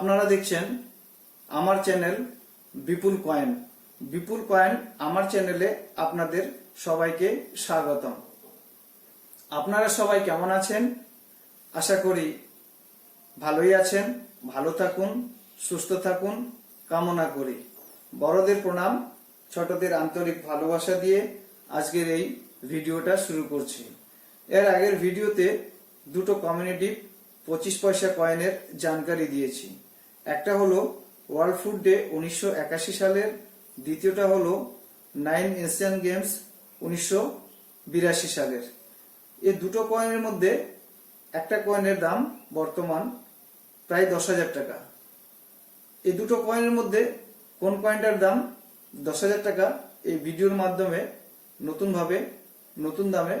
আপনারা দেখছেন আমার channel Bipul coin. Bipul coin আমার চ্যানেলে আপনাদের সবাইকে স্বাগতম। আপনারা সবাই কেমন আছেন? আশা করি ভালোই আছেন, ভালো থাকুন, সুস্থ থাকুন, কামনা করি। বড়দের প্রণাম, ছোটদের আন্তরিক ভালোবাসা দিয়ে আজকের এই ভিডিওটা শুরু করছি। এর আগের ভিডিওতে দুটো কমিউনিটি পঁচিশ পয়সা কয়েনের জানকারি দিয়েছি। একটা হলো ওয়ার্ল্ড ফুড ডে উনিশশো একাশি সালের, দ্বিতীয়টা হলো নাইন এশিয়ান গেমস উনিশশো বিরাশি সালের। এই দুটো কয়েনের মধ্যে একটা কয়েনের দাম বর্তমান প্রায় দশ হাজার টাকা। এই দুটো কয়েনের মধ্যে কোন কয়েনটার দাম দশ হাজার টাকা? এই ভিডিওর মাধ্যমে নতুনভাবে, নতুন দামে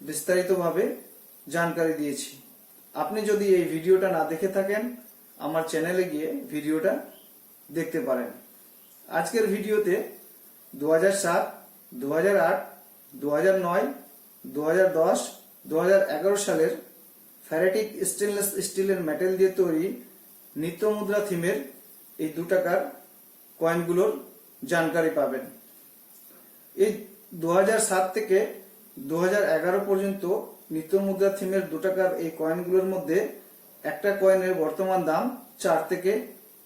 বিস্তারিতভাবে জানকারি দিয়েছি। আপনি যদি এই ভিডিওটা না দেখে থাকেন আমার চ্যানেলে গিয়ে ভিডিওটা দেখতে পারেন। আজকের ভিডিওতে দু হাজার সাত দু হাজার আট দু হাজার নয় দু হাজার দশ দু হাজার এগারো সালের ফ্যারেটিক স্টেনলেস স্টিলের মেটেল দিয়ে তৈরি নিত্য মুদ্রা থিমের এই দু টাকার কয়েনগুলোর জানকারি পাবেন। এই দু থেকে দু হাজার এগারো পর্যন্ত নিত্য মুদ্রা থিমের দু টাকার এই কয়েনগুলোর মধ্যে একটা কয়েনের বর্তমান দাম চার থেকে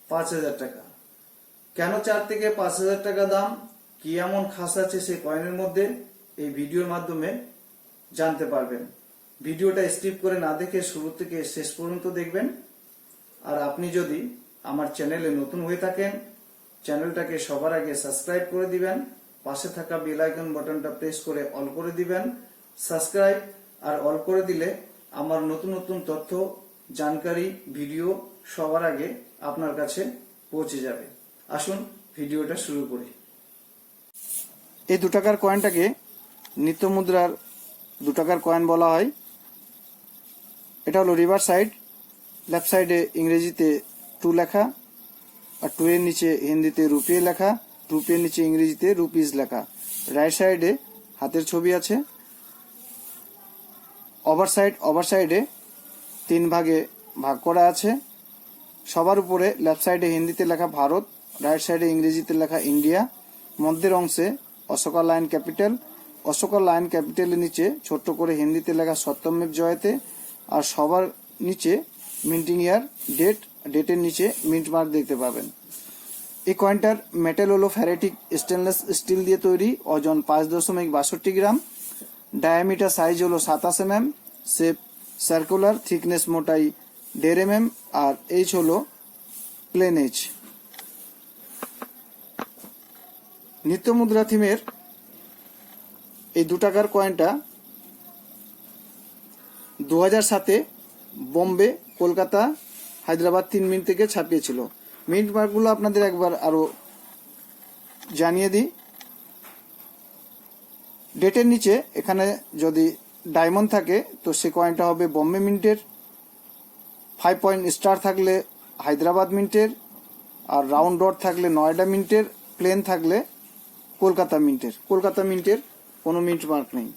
পাঁচ হাজার টাকা। কেন চার থেকে পাঁচ হাজার টাকা দাম? কি এমন খাস আছে সেই কয়েনের মধ্যে? এই ভিডিওর মাধ্যমে জানতে পারবেন। ভিডিওটা স্কিপ করে না দেখে শুরু থেকে শেষ পর্যন্ত দেখবেন। আর আপনি যদি আমার চ্যানেলে নতুন হয়ে থাকেন, চ্যানেলটাকে সবার আগে সাবস্ক্রাইব করে দিবেন, পাশে থাকা বেল আইকন বাটনটা প্রেস করে অল করে দিবেন, সাবস্ক্রাইব আর অল করে দিলে আমার নতুন নতুন তথ্য জানকারি, ভিডিও সবার আগে আপনার কাছে পৌঁছে যাবে। আসুন ভিডিওটা শুরু করি। এই দু টাকার কয়েনটাকে নিত্য মুদ্রার দু টাকার কয়েন বলা হয়। এটা হলো রিভার সাইড লেফট সাইডে ইংরেজিতে টু লেখা আর টু এর নিচে হিন্দিতে রুপিয়ে লেখা। রুপিয়ের নিচে ইংরেজিতে রুপিস লেখা। রাইট সাইডে হাতের ছবি আছে। ওভার সাইড ওভার সাইডে তিন ভাগে ভাগ করা আছে। সবার উপরে লেফট সাইডে হিন্দিতে লেখা ভারত, রাইট সাইডে ইংরেজিতে লেখা ইন্ডিয়া। মধ্যের অংশে Ashoka lion capital. Ashoka lion ক্যাপিটালের নিচে ছোট্ট করে হিন্দিতে লেখা সত্যমেব জয়তে আর সবার নিচে মিন্টিং ইয়ার ডেট, ডেটের নিচে মিন্ট মার্ক দেখতে পাবেন। এই কয়েনটার মেটেল হলো ফ্যারেটিক স্টেনলেস স্টিল দিয়ে তৈরি, ওজন পাঁচ দশমিক বাষট্টি গ্রাম। ডায়ামিটার সাইজ হলো সাতাশ M M shape circular thickness মোটাই দেড় এম এম আর এইচ হলো প্লেন এইচ নিত্য মুদ্রা থিমের এই দু টাকার কয়েনটা দু হাজার সাতে বোম্বে, কলকাতা, হায়দ্রাবাদ তিন মিনিট থেকে ছাপিয়েছিল। মিনিট মার্কগুলো আপনাদের একবার আরও জানিয়ে দিই। ডেটের নিচে এখানে যদি ডায়মন্ড থাকে, তো সে কয়েনটা হবে বম্বে মিন্টের। ফাইভ পয়েন্ট স্টার থাকলে হায়দ্রাবাদ মিন্টের, আর রাউন্ড ডট থাকলে নয়ডা মিন্টের প্লেন থাকলে কলকাতা মিন্টের। কলকাতা মিন্টের কোনো মিন্ট মার্ক নেই।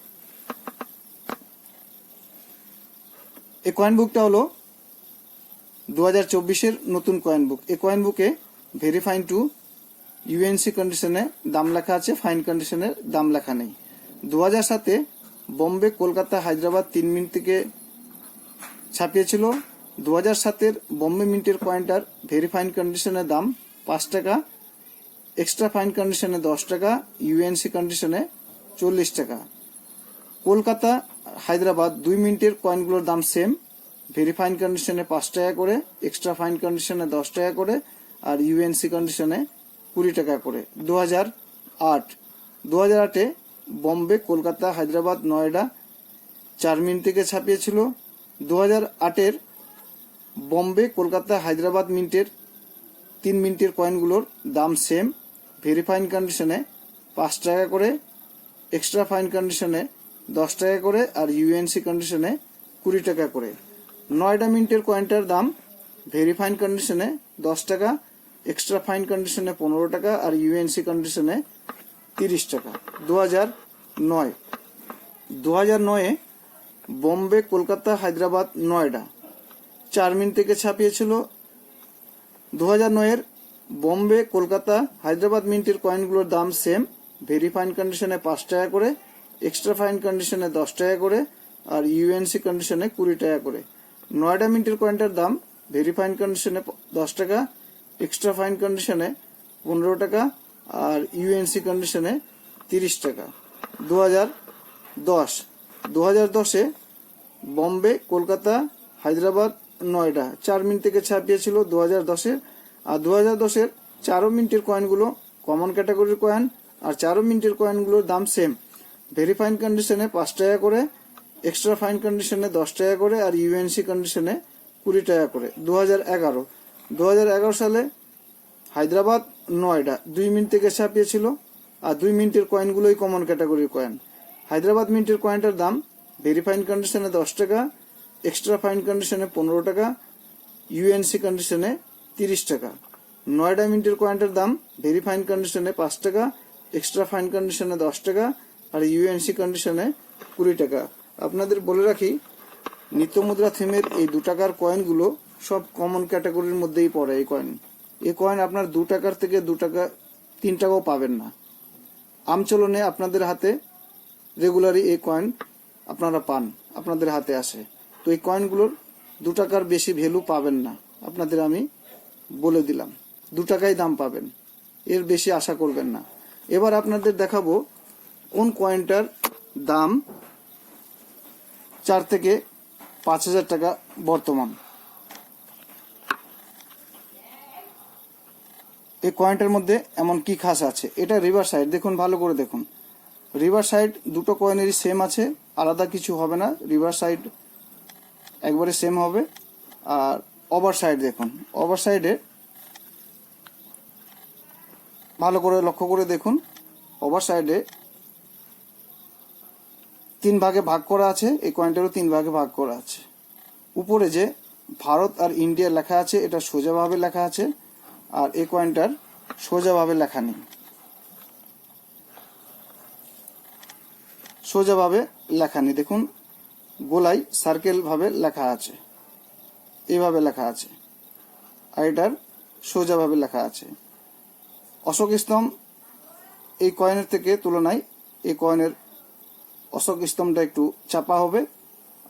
এই কয়েন বুকটা হলো দু হাজার চব্বিশের নতুন কয়েন বুক এই কয়েন বুকে ভেরিফাইন টু ইউএনসি কন্ডিশনে দাম লেখা আছে ফাইন কন্ডিশনে দাম লেখা নেই। দু হাজার সাতে বোম্বে, কলকাতা, হায়দ্রাবাদ তিন মিনিট থেকে ছাপিয়েছিল। দু হাজার সাতের বোম্বে মিন্টের কয়েনটার ভেরিফাইন কন্ডিশনের দাম পাঁচ টাকা, এক্সট্রা ফাইন কন্ডিশনে দশ টাকা, ইউএনসি কন্ডিশনে চল্লিশ টাকা। কলকাতা, হায়দ্রাবাদ দুই মিনিটের কয়েনগুলোর দাম সেম ভেরিফাইন কন্ডিশনে পাঁচ টাকা করে, এক্সট্রা ফাইন কন্ডিশনে দশ টাকা করে আর ইউএনসি কন্ডিশনে কুড়ি টাকা করে। দু হাজার আট দু হাজার আটে বম্বে, কলকাতা, হায়দ্রাবাদ, নয়ডা চার থেকে ছাপিয়েছিল। দু হাজার আটের বম্বে, কলকাতা, হায়দ্রাবাদ মিন্টের তিন মিনিটের কয়েনগুলোর দাম সেম ভেরিফাইন কন্ডিশনে পাঁচ টাকা করে এক্সট্রা ফাইন কন্ডিশনে দশ টাকা করে আর ইউএনসি কন্ডিশনে কুড়ি টাকা করে। নয়ডা মিন্টের কয়েনটার দাম ভেরিফাইন কন্ডিশনে দশ টাকা এক্সট্রা ফাইন কন্ডিশনে পনেরো টাকা আর ইউএনসি কন্ডিশনে তিরিশ টাকা। দু হাজার নয়। দু হাজার নয়ে বোম্বে, কলকাতা, হায়দ্রাবাদ, নয়ডা। চার মিনিট থেকে ছাপিয়েছিল। দু হাজার নয়ের বোম্বে, কলকাতা, হায়দ্রাবাদ মিন্টের কয়েনগুলোর দাম সেম ভেরি ফাইন কন্ডিশনে পাঁচ টাকা করে এক্সট্রা ফাইন কন্ডিশনে দশ টাকা করে, আর ইউএনসি কন্ডিশনে কুড়ি টাকা করে। নয়ডা মিন্টের কয়েনটার দাম ভেরি ফাইন কন্ডিশনে দশ টাকা এক্সট্রা ফাইন কন্ডিশনে পনেরো টাকা আর ইউএনসি কন্ডিশনে তিরিশ টাকা। দু হাজার দশ। দু হাজার দশে বম্বে, কলকাতা, হায়দ্রাবাদ নয়ডা। চার মিনিট থেকে ছাপিয়েছিল দু হাজার দশের। আর দু হাজার দশের চারো মিনিটের কয়েনগুলো কমন ক্যাটাগরির কয়েন আর চারো মিনিটের কয়েনগুলোর দাম সেম ভেরি ফাইন কন্ডিশনে পাঁচ টাকা করে এক্সট্রা ফাইন কন্ডিশনে দশ টাকা করে আর ইউএনসি কন্ডিশনে কুড়ি টাকা করে। দু হাজার এগারো। দু হাজার এগারো সালে হায়দ্রাবাদ নয়ডা। দুই মিনিট থেকে ছাপিয়েছিল আর দুই মিনিটের কয়েনগুলোই কমন ক্যাটাগরির কয়েন হায়দ্রাবাদ মিনিটের কয়েনটার দাম ভেরি ফাইন কন্ডিশনে দশ টাকা এক্সট্রা ফাইন কন্ডিশনে পনেরো টাকা ইউএনসি কন্ডিশনে তিরিশ টাকা। নয়ডা মিনিটের কয়েনটার দাম ভেরি ফাইন কন্ডিশনে পাঁচ টাকা এক্সট্রা ফাইন কন্ডিশনে দশ টাকা, আর ইউএনসি কন্ডিশনে কুড়ি টাকা। আপনাদের বলে রাখি নিত্য মুদ্রা থিমের এই দু টাকার কয়েনগুলো সব কমন ক্যাটাগরির মধ্যেই পড়ে এই কয়েন এই কয়েন আপনার দু টাকার থেকে দু টাকা, তিন টাকাও পাবেন না। আমচলনে আপনাদের হাতে রেগুলারই এই কয়েন আপনারা পান, আপনাদের হাতে আসে। তো এই কয়েনগুলোর দু টাকার বেশি ভ্যালু পাবেন না, আপনাদের আমি বলে দিলাম। দু টাকাই দাম পাবেন, এর বেশি আশা করবেন না। এবার আপনাদের দেখাবো কোন কয়েনটার দাম চার থেকে পাঁচ হাজার টাকা বর্তমান। এই কয়েনটার মধ্যে এমন কি খাস আছে? এটা রিভার সাইড দেখুন, ভালো করে দেখুন। রিভার সাইড দুটো কয়েনেরই সেম আছে, আলাদা কিছু হবে না। রিভার সাইড একবারে সেম হবে। আর ওভার সাইড দেখুন ওভার সাইডে ভালো করে লক্ষ্য করে দেখুন ওভার সাইডে তিন ভাগে ভাগ করা আছে, এই কয়েনটারও তিন ভাগে ভাগ করা আছে। উপরে যে ভারত আর ইন্ডিয়া লেখা আছে, এটা সোজাভাবে লেখা আছে। আর এই কয়েনটার সোজাভাবে লেখা নেই। সোজাভাবে লেখা নেই। দেখুন, গোলাই সার্কেল ভাবে লেখা আছে। এইভাবে লেখা আছে। আর এটার সোজাভাবে লেখা আছে। অশোক স্তম্ভ, এই কয়েনের থেকে তুলনায় এই কয়েনের অশোক স্তম্ভটা একটু চাপা হবে।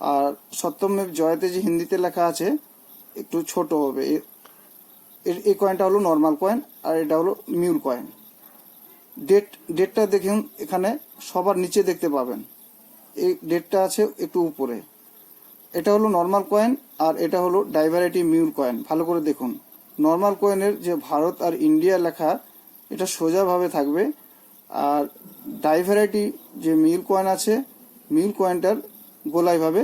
আর সত্যমেব জয়তে যে হিন্দিতে লেখা আছে, একটু ছোট হবে। এই কয়েনটা হলো নর্মাল কয়েন আর এটা হলো মিউল কয়েন ডেট ডেটটা দেখুন, এখানে সবার নিচে দেখতে পাবেন। এই ডেটটা আছে একটু উপরে। এটা হলো নর্মাল কয়েন আর এটা হলো ডাইভারাইটি মিউল কয়েন ভালো করে দেখুন। নর্মাল কয়েনের যে ভারত আর ইন্ডিয়া লেখা, এটা সোজাভাবে থাকবে। আর ডাইভারাইটি যে মিল কয়েন আছে মিল কয়েনটার গোলাইভাবে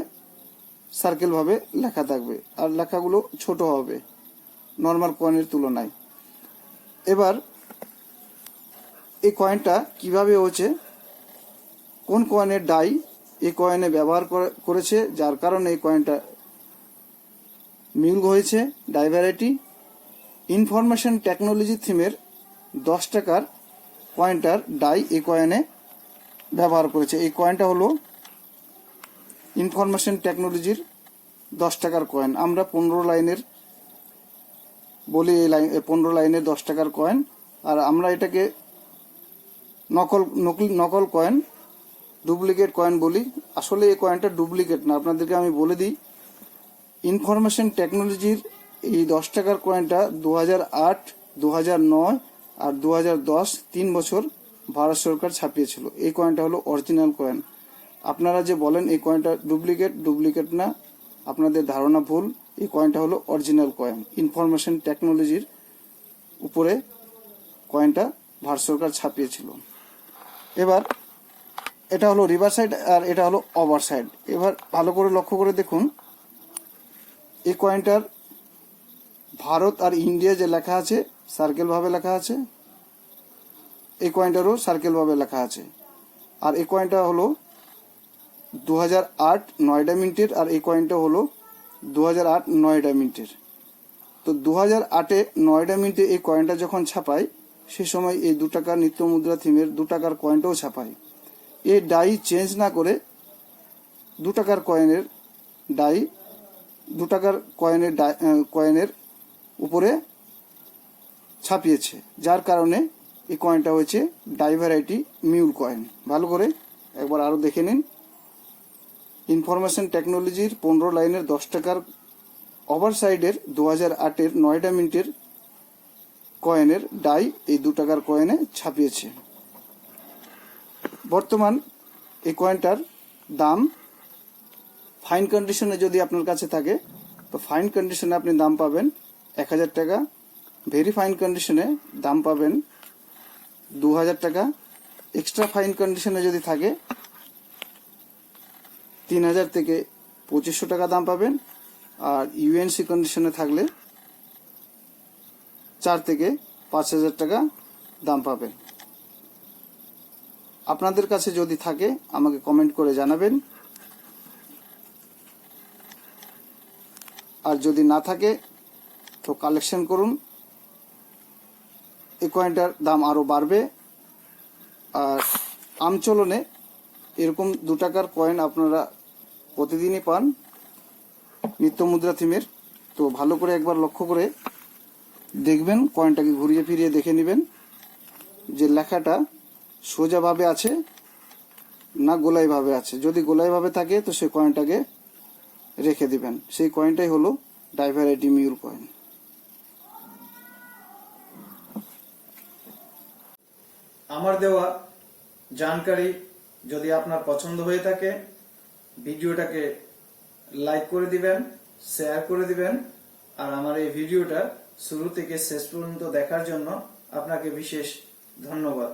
সার্কেলভাবে লেখা থাকবে। আর লেখাগুলো ছোট হবে। নর্মাল কয়েনের তুলনায়। এবার, এই কয়েনটা কীভাবে হচ্ছে? কোন কয়েনের ডাই এই কয়েনে ব্যবহার করেছে? যার কারণে এই কয়েনটা মিল হয়েছে। ডাইভারাইটি ইনফরমেশন টেকনোলজি থিমের দশ টাকার কয়েনটার ডাই এই কয়েনে ব্যবহার করেছে। এই কয়েনটা হলো ইনফরমেশন টেকনোলজির দশ টাকার কয়েন আমরা পনেরো লাইনের বলি এই লাইন পনেরো লাইনের দশ টাকার কয়েন আর আমরা এটাকে নকল নকল নকল কয়েন ডুপ্লিকেট কয়েন বলি। আসলে এই কয়েনটা ডুপ্লিকেট না, আপনাদেরকে আমি বলে দিই। ইনফরমেশন টেকনোলজির এই দশ টাকার কয়েনটা দু হাজার আট দু হাজার নয় আর দু হাজার দশ তিন বছর ভারত সরকার ছাপিয়েছিল। এই কয়েনটা হলো অরিজিনাল কয়েন আপনারা যে বলেন এই কয়েনটা ডুপ্লিকেট ডুপ্লিকেট না, আপনাদের ধারণা ভুল। এই কয়েনটা হলো অরিজিনাল কয়েন ইনফরমেশন টেকনোলজির উপরে কয়েনটা ভারত সরকার ছাপিয়েছিল। এবার এটা হলো রিভার সাইড আর এটা হলো ওভার সাইড এবার ভালো করে লক্ষ্য করে দেখুন, এই কয়েনটার ভারত আর ইন্ডিয়া যে লেখা আছে সার্কেল ভাবে লেখা আছে, এই কয়েনটারও সার্কেল ভাবে লেখা আছে। আর এই কয়েনটা হলো দু হাজার আট নয়ডা মিনিটের আর এই কয়েনটা হলো দু হাজার আট নয়ডা মিনিটের। তো দু হাজার আটে নয়ডা মিনিটে এই কয়েনটা যখন ছাপায় সে সময় এই দু টাকার নিত্য মুদ্রা থিমের দু টাকার কয়েনটাও ছাপায় এই ডাই চেঞ্জ না করে দু টাকার কয়েনের ডাই দু টাকার কয়েনের কয়েনের উপরে ছাপিয়েছে, যার কারণে এই কয়েনটা হয়েছে ডাইভারাইটি মিউল কয়েন ভালো করে একবার আরও দেখে নিন। ইনফরমেশন টেকনোলজির পনেরো লাইনের দশ টাকার ওভার সাইডের দু হাজার আটের নয়টা মিনিটের কয়েনের ডাই এই দু টাকার কয়েনে ছাপিয়েছে। বর্তমান এই কয়েনটার দাম ফাইন কন্ডিশনে যদি আপনার কাছে থাকে, তো ফাইন কন্ডিশনে আপনি দাম পাবেন এক হাজার টাকা। ভেরি ফাইন কন্ডিশনে দাম পাবেন দু হাজার টাকা। এক্সট্রা ফাইন কন্ডিশনে যদি থাকে তিন হাজার থেকে পঁচিশশো টাকা দাম পাবেন। আর ইউএনসি কন্ডিশনে থাকলে চার থেকে পাঁচ হাজার টাকা দাম পাবেন। আপনাদের কাছে যদি থাকে, আমাকে কমেন্ট করে জানাবেন। আর যদি না থাকে, তো কালেকশন করুন। এই কয়েনটার দাম আরও বাড়বে। আর আমচলনে এরকম দু টাকার কয়েন আপনারা প্রতিদিনই পান নিত্য মুদ্রা থিমের। তো ভালো করে একবার লক্ষ্য করে দেখবেন, কয়েনটাকে ঘুরিয়ে ফিরিয়ে দেখে নেবেন যে লেখাটা সোজাভাবে আছে না গোলাইভাবে আছে। যদি গোলাইভাবে থাকে, তো সেই কয়েনটাকে রেখে দিবেন। সেই কয়েনটাই হলো ডাইভারাইটি মিউর কয়েন আমার দেওয়া জানকারি যদি আপনার পছন্দ হয়ে থাকে ভিডিওটাকে লাইক করে দিবেন, শেয়ার করে দিবেন, আর আমার এই ভিডিওটা শুরু থেকে শেষ পর্যন্ত দেখার জন্য আপনাকে বিশেষ ধন্যবাদ।